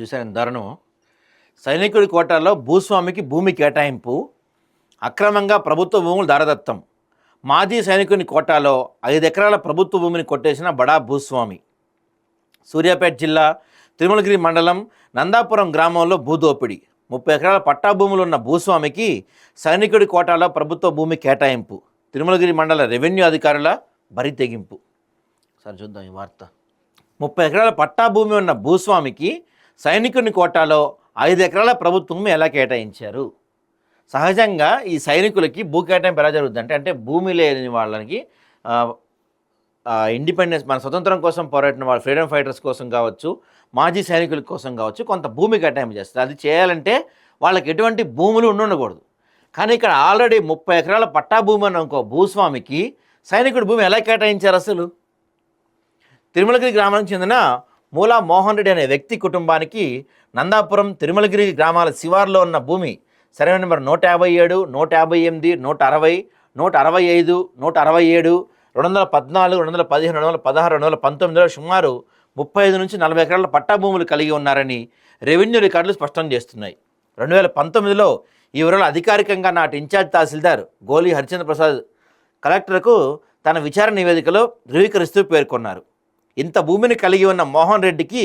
చూశారు దారుణం. సైనికుడి కోటాలో భూస్వామికి భూమి కేటాయింపు అక్రమంగా ప్రభుత్వ భూములు దారదత్తం. మాజీ సైనికుని కోటాలో ఐదు ఎకరాల ప్రభుత్వ భూమిని కొట్టేసిన బడా భూస్వామి. సూర్యాపేట జిల్లా తిరుమలగిరి మండలం నందాపురం గ్రామంలో భూదోపిడి. ముప్పై ఎకరాల పట్టా భూములు ఉన్న భూస్వామికి సైనికుడి కోటాలో ప్రభుత్వ భూమి కేటాయింపు. తిరుమలగిరి మండల రెవెన్యూ అధికారుల బరి తెగింపు. సరే చూద్దాం ఈ వార్త. ముప్పై ఎకరాల పట్టా భూమి ఉన్న భూస్వామికి సైనికుని కోటాలో ఐదు ఎకరాల ప్రభుత్వం ఎలా కేటాయించారు? సహజంగా ఈ సైనికులకి భూ కేటాయింపు ఎలా జరుగుతుంది అంటే భూమి లేని వాళ్ళకి ఇండిపెండెన్స్ మన స్వతంత్రం కోసం పోరాడిన వాళ్ళు ఫ్రీడమ్ ఫైటర్స్ కోసం కావచ్చు మాజీ సైనికుల కోసం కావచ్చు కొంత భూమి కేటాయింపు చేస్తారు. అది చేయాలంటే వాళ్ళకి ఎటువంటి భూములు ఉండకూడదు. కానీ ఇక్కడ ఆల్రెడీ ముప్పై ఎకరాల పట్టా భూమి అని ఇంకో భూస్వామికి సైనికుడి భూమి ఎలా కేటాయించారు అసలు? తిరుమలగిరి గ్రామానికి చెందిన మూలా మోహన్ రెడ్డి అనే వ్యక్తి కుటుంబానికి నందాపురం తిరుమలగిరి గ్రామాల శివార్లో ఉన్న భూమి సర్వే నెంబర్ నూట యాభై ఏడు నూట యాభై ఎనిమిది నూట అరవై నూట అరవై ఐదు నూట అరవై ఏడు రెండు వందల పద్నాలుగు రెండు వందల పదిహేను రెండు వందల పదహారు రెండు వందల పంతొమ్మిదిలో సుమారు ముప్పై ఐదు నుంచి నలభై ఎకరాల పట్టా భూములు కలిగి ఉన్నారని రెవెన్యూ రికార్డులు స్పష్టం చేస్తున్నాయి. రెండు వేల పంతొమ్మిదిలో ఈ వివరాలు అధికారికంగా నాటి ఇన్ఛార్జ్ తహసీల్దార్ గోలి హరిచంద్ర ప్రసాద్ కలెక్టర్కు తన విచారణ నివేదికలో ధృవీకరిస్తూ పేర్కొన్నారు. ఇంత భూమిని కలిగి ఉన్న మోహన్ రెడ్డికి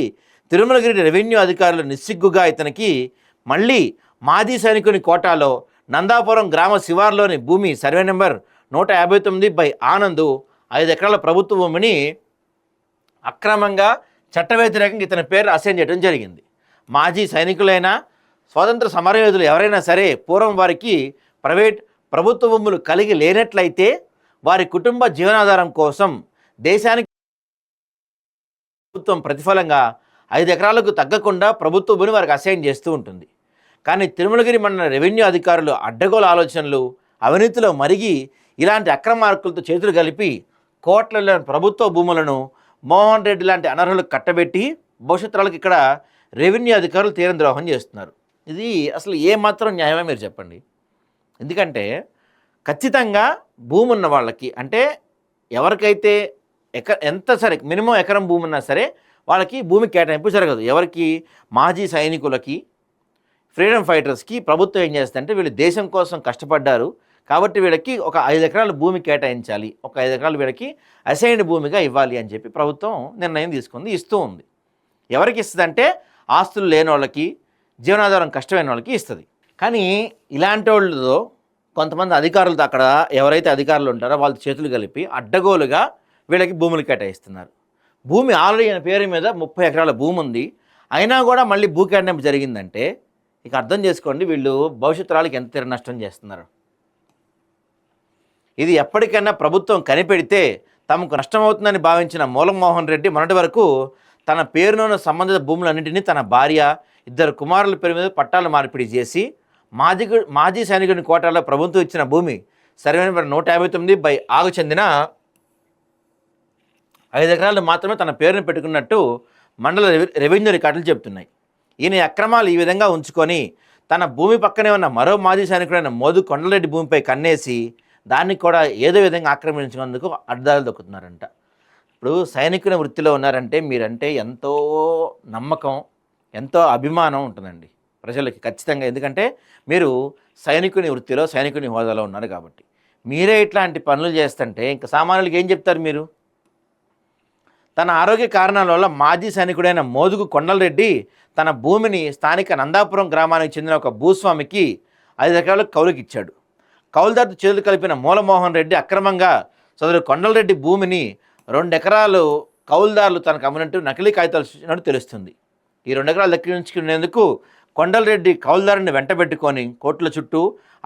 తిరుమలగిరి రెవెన్యూ అధికారులు నిస్సిగ్గుగా ఇతనికి మళ్ళీ మాజీ సైనికుని కోటాలో నందాపురం గ్రామ శివార్లోని భూమి సర్వే నెంబర్ నూట యాభై తొమ్మిది బై ఆనందు ఐదు ఎకరాల ప్రభుత్వ భూమిని అక్రమంగా చట్టవ్యతిరేకంగా ఇతని పేరు అసైన్ చేయడం జరిగింది. మాజీ సైనికులైనా స్వాతంత్ర సమరయోధులు ఎవరైనా సరే పూర్వం వారికి ప్రైవేట్ ప్రభుత్వ భూములు కలిగి లేనట్లయితే వారి కుటుంబ జీవనాధారం కోసం దేశానికి ప్రభుత్వం ప్రతిఫలంగా ఐదు ఎకరాలకు తగ్గకుండా ప్రభుత్వ భూమిని వారికి అసైన్ చేస్తూ ఉంటుంది. కానీ తిరుమలగిరి మండల రెవెన్యూ అధికారులు అడ్డగోల ఆలోచనలు అవినీతిలో మరిగి ఇలాంటి అక్రమార్కులతో చేతులు కలిపి కోట్ల ప్రభుత్వ భూములను మోహన్ రెడ్డి లాంటి అనర్హులకు కట్టబెట్టి భవిష్యత్తులకు ఇక్కడ రెవెన్యూ అధికారులు తీరం ద్రోహం చేస్తున్నారు. ఇది అసలు ఏమాత్రం న్యాయమే మీరు చెప్పండి? ఎందుకంటే ఖచ్చితంగా భూమి ఉన్న వాళ్ళకి అంటే ఎవరికైతే ఎక ఎంత సరే మినిమం ఎకరం భూమి ఉన్నా సరే వాళ్ళకి భూమి కేటాయింపు జరగదు. ఎవరికి? మాజీ సైనికులకి ఫ్రీడమ్ ఫైటర్స్కి ప్రభుత్వం ఏం చేస్తుందంటే వీళ్ళు దేశం కోసం కష్టపడ్డారు కాబట్టి వీళ్ళకి ఒక ఐదు ఎకరాల భూమి కేటాయించాలి. ఒక ఐదు ఎకరాలు వీళ్ళకి అసైన్డ్ భూమిగా ఇవ్వాలి అని చెప్పి ప్రభుత్వం నిర్ణయం తీసుకుంది ఇస్తూ ఉంది. ఎవరికి ఇస్తుందంటే ఆస్తులు లేని వాళ్ళకి జీవనాధారం కష్టమైన వాళ్ళకి ఇస్తుంది. కానీ ఇలాంటి వాళ్ళతో కొంతమంది అధికారులతో అక్కడ ఎవరైతే అధికారులు ఉంటారో వాళ్ళ చేతులు కలిపి అడ్డగోలుగా వీళ్ళకి భూములు కేటాయిస్తున్నారు. భూమి ఆల్రెడీ ఆయన పేరు మీద ముప్పై ఎకరాల భూమి ఉంది. అయినా కూడా మళ్ళీ భూ కేటాయింపు జరిగిందంటే ఇక అర్థం చేసుకోండి వీళ్ళు భవిష్యత్తురాలకి ఎంత తీర నష్టం చేస్తున్నారు. ఇది ఎప్పటికైనా ప్రభుత్వం కనిపెడితే తమకు నష్టమవుతుందని భావించిన మూలమోహన్ రెడ్డి మొన్నటి వరకు తన పేరునున్న సంబంధిత భూములన్నింటినీ తన భార్య ఇద్దరు కుమారుల పేరు మీద పట్టాలు మార్పిడి చేసి మాజీ మాజీ సైనికుని కోటాలో ప్రభుత్వం ఇచ్చిన భూమి సర్వే నెంబర్ నూట యాభై తొమ్మిది బై ఆగు చెందిన ఐదు ఎకరాలు మాత్రమే తన పేరును పెట్టుకున్నట్టు మండల రెవెన్యూ రికార్డులు చెబుతున్నాయి. ఈయన అక్రమాలు ఈ విధంగా ఉంచుకొని తన భూమి పక్కనే ఉన్న మరో మాజీ సైనికుడైన మోదు కొండలరెడ్డి భూమిపై కన్నేసి దాన్ని కూడా ఏదో విధంగా ఆక్రమించినందుకు అడ్డాలు దొక్కుతున్నారంట. ఇప్పుడు సైనికుల వృత్తిలో ఉన్నారంటే మీరంటే ఎంతో నమ్మకం ఎంతో అభిమానం ఉంటుందండి ప్రజలకి ఖచ్చితంగా. ఎందుకంటే మీరు సైనికుని వృత్తిలో సైనికుని హోదాలో ఉన్నారు కాబట్టి. మీరే ఇట్లాంటి పనులు చేస్తుంటే ఇంకా సామాన్యులకి ఏం చెప్తారు మీరు? తన ఆరోగ్య కారణాల వల్ల మాజీ సైనికుడైన మోదుగు కొండలరెడ్డి తన భూమిని స్థానిక నందాపురం గ్రామానికి చెందిన ఒక భూస్వామికి ఐదు ఎకరాలకు కౌలుకి ఇచ్చాడు కౌలుదారుతో చేతులు కలిపిన మూలమోహన్ రెడ్డి అక్రమంగా సదరు కొండలరెడ్డి భూమిని రెండు ఎకరాలు కౌలుదారులు తనకు అమ్మినట్టు నకిలీ కాగితాలు సూచించినట్టు తెలుస్తుంది. ఈ రెండు ఎకరాలు దక్కించుకునేందుకు కొండలరెడ్డి కౌలుదారుని వెంటబెట్టుకొని కోర్టుల చుట్టూ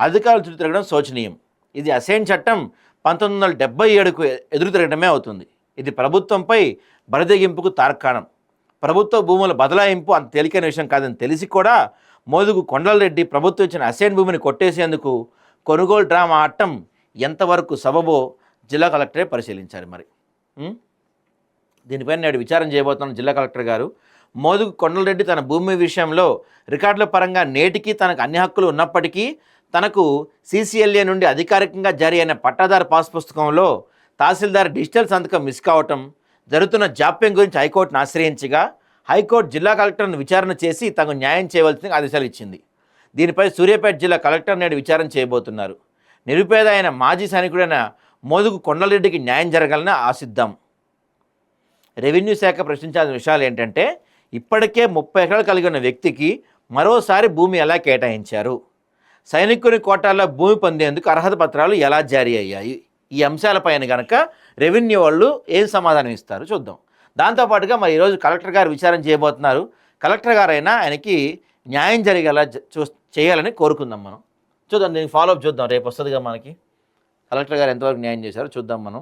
అధికారుల చుట్టూ తిరగడం శోచనీయం. ఇది అసైన్ చట్టం పంతొమ్మిది వందల డెబ్బై ఏడుకు ఎదురు తిరగడమే అవుతుంది. ఇది ప్రభుత్వంపై బరిదెగింపుకు తార్కాణం. ప్రభుత్వ భూముల బదలాయింపు అంత తేలికైన విషయం కాదని తెలిసి కూడా మోదుగు కొండలరెడ్డి ప్రభుత్వం ఇచ్చిన అసైన్ భూమిని కొట్టేసేందుకు కొనుగోలు డ్రామా ఆడటం ఎంతవరకు సబబో జిల్లా కలెక్టరే పరిశీలించారు మరి. దీనిపైన నేడు విచారం చేయబోతున్న జిల్లా కలెక్టర్ గారు మోదుగు కొండలరెడ్డి తన భూమి విషయంలో రికార్డుల పరంగా నేటికి తనకు అన్ని హక్కులు ఉన్నప్పటికీ తనకు సీసీఎల్ఏ నుండి అధికారికంగా జారీ అయిన పట్టాదారు పాస్ పుస్తకంలో తహసీల్దార్ డిజిటల్ సంతకం మిస్ కావటం జరుగుతున్న జాప్యం గురించి హైకోర్టును ఆశ్రయించగా హైకోర్టు జిల్లా కలెక్టర్ను విచారణ చేసి తగు న్యాయం చేయవలసిన ఆదేశాలు ఇచ్చింది. దీనిపై సూర్యాపేట జిల్లా కలెక్టర్ నేడు విచారణ చేయబోతున్నారు. నిరుపేద అయిన మాజీ సైనికుడైన మోదుగు కొండలరెడ్డికి న్యాయం జరగాలని ఆశిద్దాం. రెవెన్యూ శాఖ ప్రశ్నించాల్సిన విషయాలు ఏంటంటే ఇప్పటికే ముప్పై ఎకరాలు కలిగి ఉన్న వ్యక్తికి మరోసారి భూమి ఎలా కేటాయించారు? సైనికుని కోటాల్లో భూమి పొందేందుకు అర్హత పత్రాలు ఎలా జారీ అయ్యాయి? ఈ అంశాలపైన కనుక రెవెన్యూ వాళ్ళు ఏం సమాధానం ఇస్తారు చూద్దాం. దాంతోపాటుగా మరి ఈరోజు కలెక్టర్ గారు విచారణ చేయబోతున్నారు. కలెక్టర్ గారైనా ఆయనకి న్యాయం జరిగేలా చూ చేయాలని కోరుకుందాం మనం. చూద్దాం దీనికి ఫాలోఅప్ చూద్దాం. రేపు వస్తుందిగా మనకి. కలెక్టర్ గారు ఎంతవరకు న్యాయం చేశారో చూద్దాం మనం.